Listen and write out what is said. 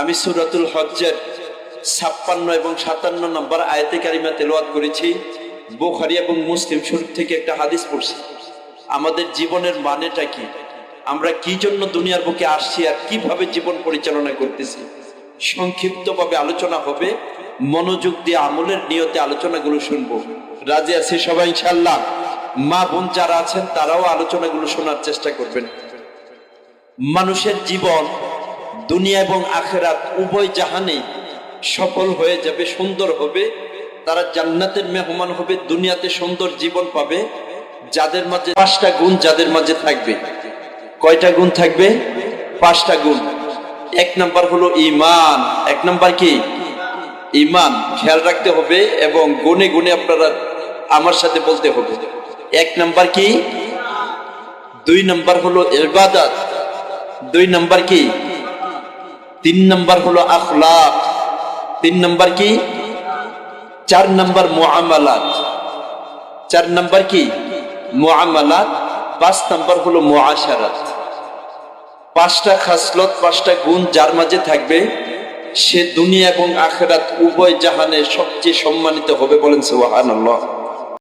আমি সুরাতুল হজ্জের ছাপ্পান্ন এবং সাতান্ন নম্বর আয়তে কারিমা তেলাওয়াত করেছি। বোখারি এবং মুসলিম শরীফ থেকে একটা হাদিস পড়ছি। আমাদের জীবনের মানেটা কি? আমরা কি জন্য দুনিয়ার বুকে আসছি আর কীভাবে জীবন পরিচালনা করতেছি? সংক্ষিপ্তভাবে আলোচনা হবে। মনোযোগ দিয়ে আমলের নিয়তে আলোচনাগুলো শুনব। রাজি আছি সবাই ইনশাল্লাহ মা বোন যারা আছেন তারাও আলোচনাগুলো শোনার চেষ্টা করবেন। মানুষের জীবন দুনিয়া এবং আখেরাত উভয় জাহানে সফল হয়ে যাবে, সুন্দর হবে। তারা জান্নাতের মেহমান হবে, দুনিয়াতে সুন্দর জীবন পাবে। যাদের মাঝে পাঁচটা গুণ, যাদের মাঝে থাকবে। কয়টা গুণ থাকবে? পাঁচটা গুণ। এক নাম্বার হলো ইমান এক নাম্বার কি? ইমান খেয়াল রাখতে হবে এবং গুনে গুনে আপনারা আমার সাথে বলতে হবে। এক নাম্বার কি? দুই নাম্বার হলো ইবাদত। দুই নাম্বার কি? তিন নাম্বার হলো আখলাক। তিন নম্বর কি? চার নাম্বার মুআমালাত। চার নাম্বার কি? মুআমালাত। পাঁচ নাম্বার হলো মুআশারাত। পাঁচটা খাসলত, পাঁচটা গুণ যার মাঝে থাকবে, সে দুনিয়া এবং আখেরাত উভয় জাহানে সবচেয়ে সম্মানিত হবে বলেন সুবহানাল্লাহ।